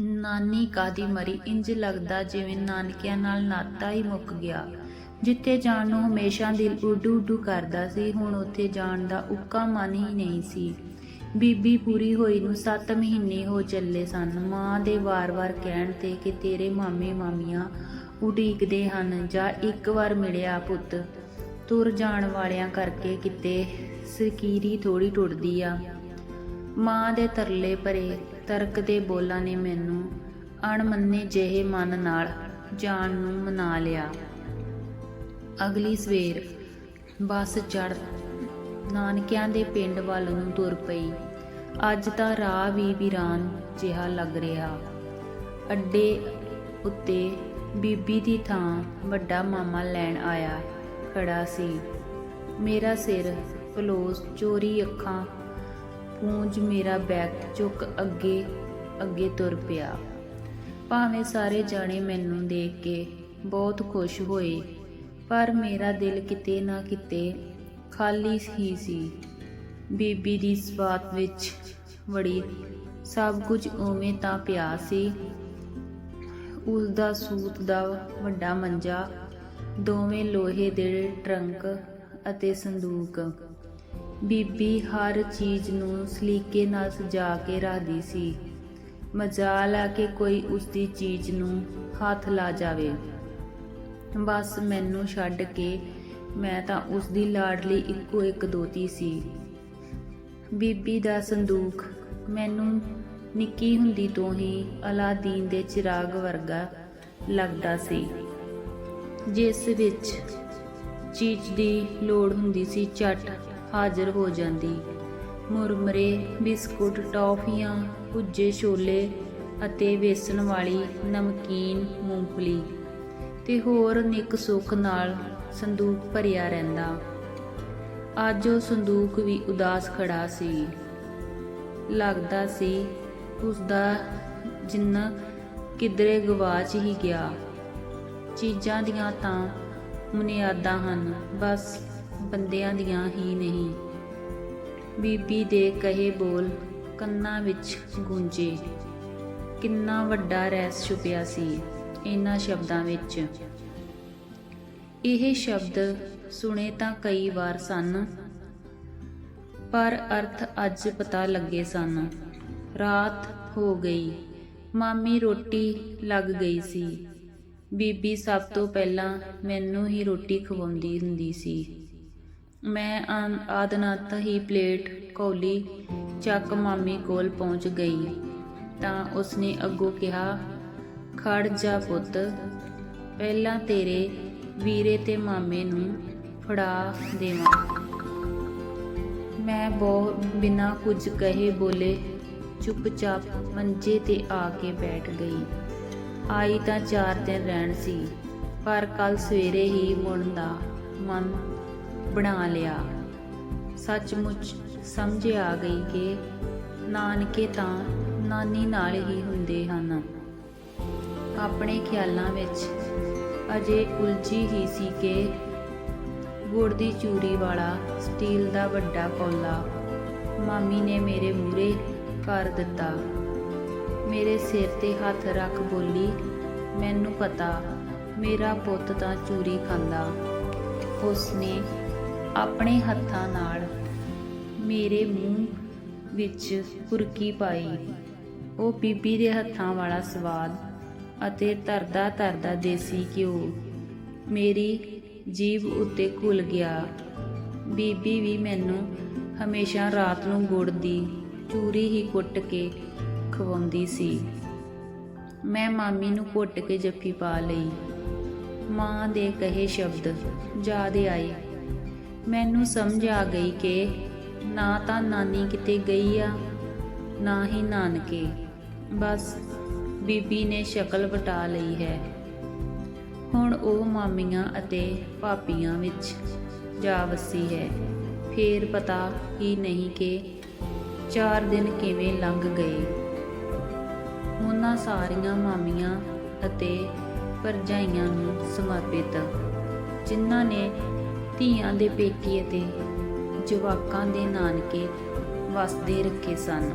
ਨਾਨੀ ਕਾਦੀ ਮਰੀ ਇੰਜ ਲੱਗਦਾ ਜਿਵੇਂ ਨਾਨਕਿਆਂ ਨਾਲ ਨਾਤਾ ਹੀ ਮੁੱਕ ਗਿਆ। ਜਿੱਥੇ ਜਾਣ ਨੂੰ ਹਮੇਸ਼ਾ ਦਿਲ ਉੱਡੂ ਉੱਡੂ ਕਰਦਾ ਸੀ, ਹੁਣ ਉੱਥੇ ਜਾਣ ਦਾ ਉੱਕਾ ਮਨ ਹੀ ਨਹੀਂ ਸੀ। ਬੀਬੀ ਪੂਰੀ ਹੋਈ ਨੂੰ 7 ਮਹੀਨੇ ਹੋ ਚੱਲੇ ਸਨ। ਮਾਂ ਦੇ ਵਾਰ-ਵਾਰ ਕਹਿਣ ਤੇ ਕਿ ਤੇਰੇ ਮਾਮੇ ਮਾਮੀਆਂ ਉਡੀਕਦੇ ਹਨ, ਜਾਂ ਇੱਕ ਵਾਰ ਮਿਲਿਆ ਪੁੱਤ, ਤੁਰ ਜਾਣ ਵਾਲਿਆਂ ਕਰਕੇ ਕਿਤੇ ਸਕੀਰੀ ਥੋੜੀ ਟੁੱਟਦੀ ਆ। ਮਾਂ ਦੇ ਤਰਲੇ ਭਰੇ ਤਰਕ ਦੇ ਬੋਲਾਂ ਨੇ ਮੈਨੂੰ ਅਣਮੰਨੇ ਜਿਹੇ ਮਨ ਨਾਲ ਜਾਣ ਨੂੰ ਮਨਾ ਲਿਆ। ਅਗਲੀ ਸਵੇਰ ਬੱਸ ਚੜ ਨਾਨਕਿਆਂ ਦੇ ਪਿੰਡ ਵੱਲ ਨੂੰ ਤੁਰ ਪਈ। ਅੱਜ ਤਾਂ ਰਾਹ ਵੀ ਵੀਰਾਨ ਜਿਹਾ ਲੱਗ ਰਿਹਾ। ਅੱਡੇ ਉੱਤੇ ਬੀਬੀ ਦੀ ਥਾਂ ਵੱਡਾ ਮਾਮਾ ਲੈਣ ਆਇਆ ਖੜਾ ਸੀ। ਮੇਰਾ ਸਿਰ ਫਲੋਸ ਚੋਰੀ ਅੱਖਾਂ ਪੂੰਝ ਮੇਰਾ ਬੈਗ ਚੁੱਕ ਅੱਗੇ ਅੱਗੇ ਤੁਰ ਪਿਆ। ਭਾਵੇਂ ਸਾਰੇ ਜਾਣੇ ਮੈਨੂੰ ਦੇਖ ਕੇ ਬਹੁਤ ਖੁਸ਼ ਹੋਏ, ਪਰ ਮੇਰਾ ਦਿਲ ਕਿਤੇ ਨਾ ਕਿਤੇ ਖਾਲੀ ਹੀ ਸੀ। ਬੀਬੀ ਦੀ ਸਵਾਤ ਵਿੱਚ ਵੜੀ ਸਭ ਕੁਝ ਉਵੇਂ ਤਾਂ ਪਿਆ ਸੀ। ਉਸ ਦਾ ਸੂਤ ਦਾ ਵੱਡਾ ਮੰਜਾ, ਦੋਵੇਂ ਲੋਹੇ ਦੇ ਟਰੰਕ ਅਤੇ ਸੰਦੂਕ। ਬੀਬੀ ਹਰ ਚੀਜ਼ ਨੂੰ ਸਲੀਕੇ ਨਾਲ ਸਜਾ ਕੇ ਰੱਖਦੀ ਸੀ। ਮਜਾਲ ਆ ਕਿ ਕੋਈ ਉਸ ਦੀ ਚੀਜ਼ ਨੂੰ ਹੱਥ ਲਾ ਜਾਵੇ। ਬਸ ਮੈਨੂੰ ਛੱਡ ਕੇ ਮੈਂ ਤਾਂ ਉਸ ਦੀ ਲਾਡਲੀ ਇੱਕੋ ਇੱਕ ਦੋਤੀ ਸੀ। ਬੀਬੀ ਦਾ ਸੰਦੂਕ ਮੈਨੂੰ ਨਿੱਕੀ ਹੁੰਦੀ ਤੋਂ ਹੀ ਅਲਾਦੀਨ ਦੇ ਚਿਰਾਗ ਵਰਗਾ ਲੱਗਦਾ ਸੀ। ਜਿਸ ਵਿੱਚ ਚੀਜ਼ ਦੀ ਲੋੜ ਹੁੰਦੀ ਸੀ ਝਟ। ਹਾਜ਼ਰ ਹੋ ਜਾਂਦੀ। ਮੁਰਮਰੇ, ਬਿਸਕੁਟ, ਟੌਫੀਆਂ, ਭੁੱਜੇ ਛੋਲੇ ਅਤੇ ਵੇਸਣ ਵਾਲੀ ਨਮਕੀਨ, ਮੂੰਗਫਲੀ ਤੇ ਹੋਰ ਨਿੱਕ ਸੁੱਖ ਨਾਲ ਸੰਦੂਕ ਭਰਿਆ ਰਹਿੰਦਾ। ਅੱਜ ਉਹ ਸੰਦੂਕ ਵੀ ਉਦਾਸ ਖੜਾ ਸੀ। ਲੱਗਦਾ ਸੀ ਉਸ ਦਾ ਜਿੰਨਾ ਕਿਧਰੇ ਗਵਾਚ ਹੀ ਗਿਆ। ਚੀਜ਼ਾਂ ਦੀਆਂ ਤਾਂ ਬੁਨਿਆਦਾਂ ਹਨ, ਬਸ ਬੰਦਿਆਂ ਦੀਆਂ ਹੀ ਨਹੀਂ। ਬੀਬੀ ਦੇ ਕਹੇ ਬੋਲ ਕੰਨਾਂ ਵਿੱਚ ਗੂੰਜੇ। ਕਿੰਨਾ ਵੱਡਾ ਰਹਿਸ ਛੁਪਿਆ ਸੀ ਇਹਨਾਂ ਸ਼ਬਦਾਂ ਵਿੱਚ। ਇਹ ਸ਼ਬਦ ਸੁਣੇ ਤਾਂ ਕਈ ਵਾਰ ਸਨ, ਪਰ ਅਰਥ ਅੱਜ ਪਤਾ ਲੱਗੇ ਸਨ। ਰਾਤ ਹੋ ਗਈ, ਮਾਮੀ ਰੋਟੀ ਲੱਗ ਗਈ ਸੀ। ਬੀਬੀ ਸਭ ਤੋਂ ਪਹਿਲਾਂ ਮੈਨੂੰ ਹੀ ਰੋਟੀ ਖਵਾਉਂਦੀ ਹੁੰਦੀ ਸੀ। ਮੈਂ ਆਂ- ਹੀ ਪਲੇਟ ਕੌਲੀ ਚੱਕ ਮਾਮੀ ਕੋਲ ਪਹੁੰਚ ਗਈ। ਤਾਂ ਉਸਨੇ ਅੱਗੋਂ ਕਿਹਾ, ਖੜ ਜਾ ਪੁੱਤ, ਪਹਿਲਾਂ ਤੇਰੇ ਵੀਰੇ ਤੇ ਮਾਮੇ ਨੂੰ ਫੜਾ ਦੇਵਾਂ। ਮੈਂ ਬਹੁਤ ਬਿਨਾਂ ਕੁਝ ਕਹੇ ਬੋਲੇ ਚੁੱਪਚਾਪ ਮੰਜੇ ਤੇ ਆ ਕੇ ਬੈਠ ਗਈ। ਆਈ ਤਾਂ ਚਾਰ ਦਿਨ ਰਹਿਣ ਸੀ, ਪਰ ਕੱਲ ਸਵੇਰੇ ਹੀ ਮੁੜਨ ਦਾ ਮਨ ਬਣਾ ਲਿਆ। ਸੱਚਮੁੱਚ ਸਮਝ ਆ ਗਈ ਕਿ ਨਾਨਕੇ ਤਾਂ ਨਾਨੀ ਨਾਲ ਹੀ ਹੁੰਦੇ ਹਨ। ਆਪਣੇ ਖਿਆਲਾਂ ਵਿੱਚ ਅਜੇ ਉਲਝੀ ਹੀ ਸੀ ਕਿ ਗੁੜ ਦੀ ਚੂਰੀ ਵਾਲਾ ਸਟੀਲ ਦਾ ਵੱਡਾ ਕੌਲਾ ਮਾਮੀ ਨੇ ਮੇਰੇ ਮੂਰੇ ਕਰ ਦਿੱਤਾ। ਮੇਰੇ ਸਿਰ ਤੇ ਹੱਥ ਰੱਖ ਬੋਲੀ, ਮੈਨੂੰ ਪਤਾ, ਮੇਰਾ ਪੁੱਤ ਤਾਂ ਚੂਰੀ ਖਾਂਦਾ। ਉਸਨੇ ਆਪਣੇ ਹੱਥਾਂ ਨਾਲ ਮੇਰੇ ਮੂੰਹ ਵਿੱਚ ਕੁਰਕੀ ਪਾਈ। ਉਹ ਬੀਬੀ ਦੇ ਹੱਥਾਂ ਵਾਲਾ ਸਵਾਦ ਅਤੇ ਤਰਦਾ ਤਰਦਾ ਦੇਸੀ ਘਿਓ ਮੇਰੀ ਜੀਭ ਉੱਤੇ ਘੁਲ ਗਿਆ। ਬੀਬੀ ਵੀ ਮੈਨੂੰ ਹਮੇਸ਼ਾ ਰਾਤ ਨੂੰ ਗੁੜ ਦੀ ਚੂਰੀ ਹੀ ਕੁੱਟ ਕੇ ਖਵਾਉਂਦੀ ਸੀ। ਮੈਂ ਮਾਮੀ ਨੂੰ ਘੁੱਟ ਕੇ ਜੱਫੀ ਪਾ ਲਈ। ਮਾਂ ਦੇ ਕਹੇ ਸ਼ਬਦ ਯਾਦ ਆਏ। ਮੈਨੂੰ ਸਮਝ ਆ ਗਈ ਕਿ ਨਾ ਤਾਂ ਨਾਨੀ ਕਿਤੇ ਗਈ ਆ, ਨਾ ਹੀ ਨਾਨਕੇ। ਬਸ ਬੀਬੀ ਨੇ ਸ਼ਕਲ ਵਟਾ ਲਈ ਹੈ। ਹੁਣ ਉਹ ਮਾਮੀਆਂ ਅਤੇ ਭਾਪੀਆਂ ਵਿੱਚ ਜਾ ਵਸੀ ਹੈ। ਫੇਰ ਪਤਾ ਹੀ ਨਹੀਂ ਕਿ ਚਾਰ ਦਿਨ ਕਿਵੇਂ ਲੰਘ ਗਏ। ਉਹਨਾਂ ਸਾਰੀਆਂ ਮਾਮੀਆਂ ਅਤੇ ਪਰਜਾਈਆਂ ਨੂੰ ਸਮਰਪਿਤ ਜਿਨ੍ਹਾਂ ਨੇ ਧੀਆਂ ਦੇ ਪੇਕੇ ਅਤੇ ਜਵਾਕਾਂ ਦੇ ਨਾਨਕੇ ਵਸਦੇ ਰੱਖੇ ਸਨ।